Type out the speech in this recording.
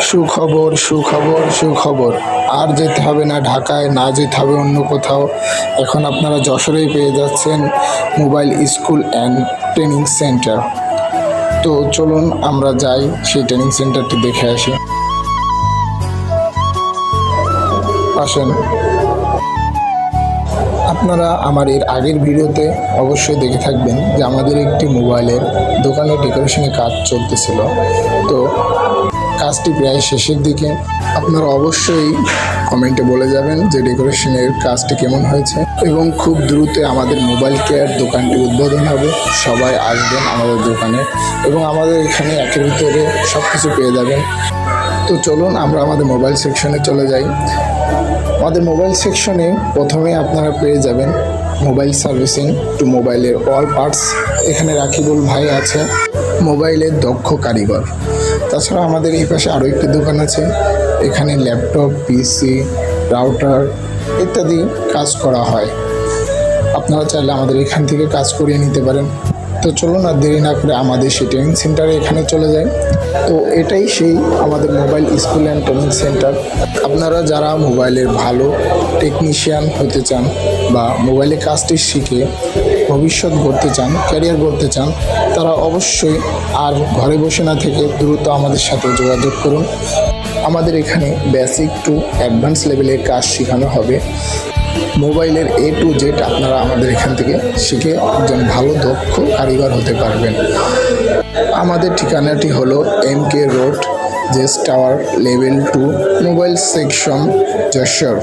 সুখবর সুখবর সুখবর। আর যেতে হবে না ঢাকায়, না যেতে হবে অন্য কোথাও। এখন আপনারা যশোরেই পেয়ে যাচ্ছেন mobile school and training centre. তো চলুন আমরা যাই সেই ট্রেনিং সেন্টারটি দেখে আসি। আসেন। আপনারা আমার এর আগের ভিডিওতে অবশ্যই দেখে থাকবেন যে আমাদের একটি মোবাইলের দোকানে ডেকোরেশনের কাজ চলতেছিল। তো কাজটি প্রায় শেষের দিকে। আপনারা অবশ্যই কমেন্টে বলে যাবেন যে ডেকোরেশনের কাজটি কেমন হয়েছে এবং খুব দ্রুত আমাদের মোবাইল কেয়ার দোকানটি উদ্বোধন হবে। সবাই আসবেন আমাদের দোকানে এবং আমাদের এখানে একের ভিতরে সব কিছু পেয়ে যাবেন। তো চলুন আমরা আমাদের মোবাইল সেকশনে চলে যাই। আমাদের মোবাইল সেকশনে প্রথমে আপনারা পেয়ে যাবেন মোবাইল সার্ভিসিং টু মোবাইলের অল পার্টস। এখানে রাকিবুল ভাই আছে। মোবাইলের দক্ষ কারিগর। তাছাড়া আমাদের এই পাশে আরও একটি দোকান আছে। এখানে ল্যাপটপ, পিসি, রাউটার ইত্যাদি কাজ করা হয়। আপনারা চাইলে আমাদের এখান থেকে কাজ করিয়ে নিতে পারেন। তো চলুন আর দেরি না করে আমাদের সেই ট্রেনিং সেন্টারে এখানে চলে যাই। তো এটাই সেই আমাদের mobile school and training centre আপনারা যারা মোবাইলের ভালো টেকনিশিয়ান হতে চান বা মোবাইলে কাজটি শিখে ভবিষ্যৎ গড়তে চান ক্যারিয়ার গড়তে চান, তারা অবশ্যই আর ঘরে বসে না থেকে দ্রুত আমাদের সাথে যোগাযোগ করুন। আমাদের এখানে বেসিক টু অ্যাডভান্স লেভেলের কাজ শেখানো হবে। মোবাইলের এ টু জেড আপনারা আমাদের এখান থেকে শিখে একজন ভালো, দক্ষ কারিগর হতে পারবেন। আমাদের ঠিকানাটি হলো M K road Jess tower level two mobile section Jessore